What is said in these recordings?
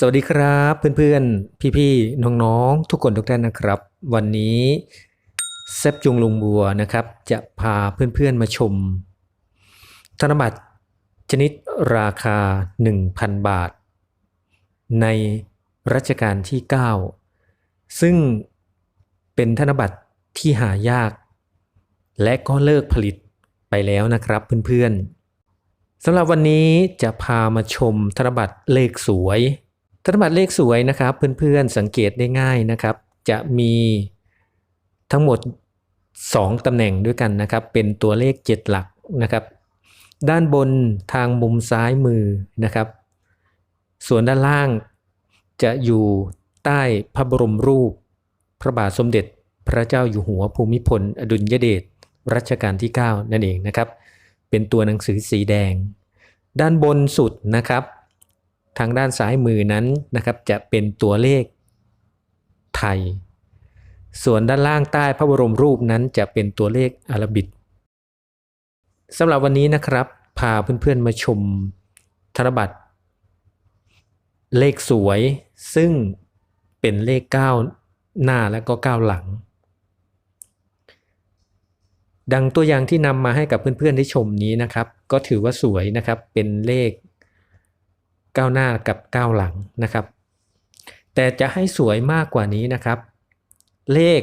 สวัสดีครับเพื่อนๆ พี่ๆ น้องๆ ทุกคนทุกท่านนะครับ วันนี้แซบจุงลุงบัวนะครับ จะพาเพื่อนๆมาชม ธนบัตรชนิดราคา 1,000 บาท ในรัชกาลที่ 9 ซึ่งเป็นธนบัตรที่หายาก และก็เลิกผลิตไปแล้วนะครับเพื่อนๆสำหรับวันนี้จะพามาชมธนบัตรเลขสวย ธนบัตรเลขสวยนะครับ เพื่อนๆสังเกตได้ง่ายนะครับ จะมีทั้งหมด 2 ตำแหน่งด้วยกันนะครับ เป็นตัวเลข 7 หลักนะครับ ด้านบนทางมุมซ้ายมือนะครับ ส่วนด้านล่างจะอยู่ใต้พระบรมรูป พระบาทสมเด็จพระเจ้าอยู่หัวภูมิพล อดุลยเดชรัชกาลที่ 9 นั่นเองนะครับ เป็นตัวหนังสือสีแดง ด้านบนสุดนะครับ ทางด้านซ้ายมือนั้นนะครับจะเป็นตัวเลขไทย ส่วนด้านล่างใต้พระบรมรูปนั้นจะเป็นตัวเลขอารบิกสำหรับวันนี้นะครับ พาเพื่อนๆมาชมธนบัตรเลขสวยซึ่งเป็นเลข 9 หน้าและก็ 9 หลัง ดังตัวอย่างที่นำมาให้กับเพื่อนๆได้ชมนี้นะครับ ก็ถือว่าสวยนะครับเป็นเลข 9หน้ากับ9หลังนะครับ แต่จะให้สวยมากกว่านี้นะครับ เลข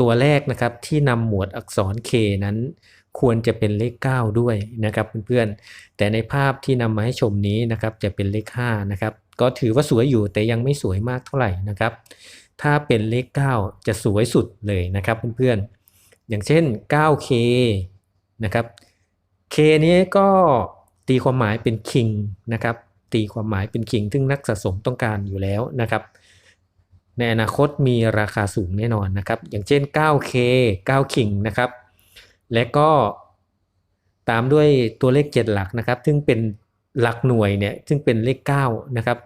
ตัวแรกนะครับที่นำหมวดอักษร K นั้น ควรจะเป็นเลข 9 ด้วยนะครับเพื่อนๆ แต่ในภาพที่นำมาให้ชมนี้นะครับจะเป็นเลข5นะครับก็ถือว่าสวยอยู่แต่ยังไม่สวยมากเท่าไหร่นะครับ ถ้าเป็นเลข 9 จะสวยสุดเลยนะครับเพื่อนๆ อย่างเช่น 9K นะครับ K นี้ก็ตีความหมายเป็น King นะครับ ตีความหมายเป็น King ซึ่งนักสะสมต้องการอยู่แล้วนะครับ ในอนาคตมีราคาสูงแน่นอนนะครับ อย่างเช่น 9K 9 King นะครับ และก็ตามด้วยตัวเลข 7 หลักนะครับ ซึ่งเป็นหลักหน่วยเนี่ย ซึ่งเป็นเลข9นะครับ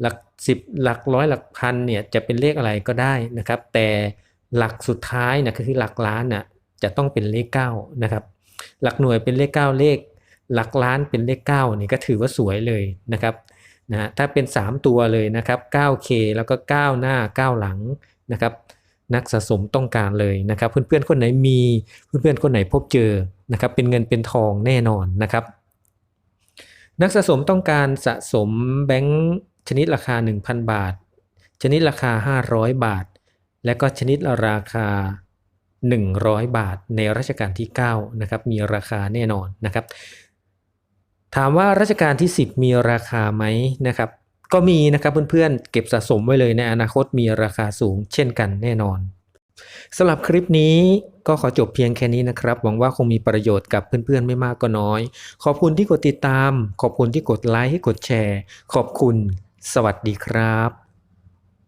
หลัก 10 หลักร้อยหลักพันเนี่ยจะเป็นเลขอะไรก็ได้นะครับ แต่หลักสุดท้ายนะคือหลักล้านน่ะจะต้องเป็นเลข9นะครับ หลักหน่วยเป็นเลข 9 เลข หลักล้านเป็นเลข9นี่ก็ถือว่าสวยเลยนะครับนะถ้าเป็น 3 ตัวเลยนะครับ 9K แล้วก็ 9 หน้า 9 หลังนะครับ นักสะสมต้องการเลยนะครับ เพื่อนๆคนไหนมีเพื่อนๆคนไหนพบเจอนะครับ เป็นเงินเป็นทองแน่นอนนะครับ นักสะสมต้องการสะสมแบงค์ชนิดราคา 1,000 บาท ชนิดราคา 500 บาท และก็ชนิดราคา 100 บาทในรัชกาลที่ 9 นะครับ มีราคาแน่นอนนะครับ ถามว่ารัชกาลที่ 10 มีราคาไหมนะครับ ก็มีนะครับเพื่อนๆเก็บสะสมไว้เลยในอนาคตมีราคาสูงเช่นกันแน่นอนสำหรับคลิปนี้ก็ขอจบเพียงแค่นี้นะครับ หวังว่าคงมีประโยชน์กับเพื่อนๆ ไม่มากก็น้อย ขอบคุณที่กดติดตาม ขอบคุณที่กดไลค์ให้กดแชร์ ขอบคุณ สวัสดีครับ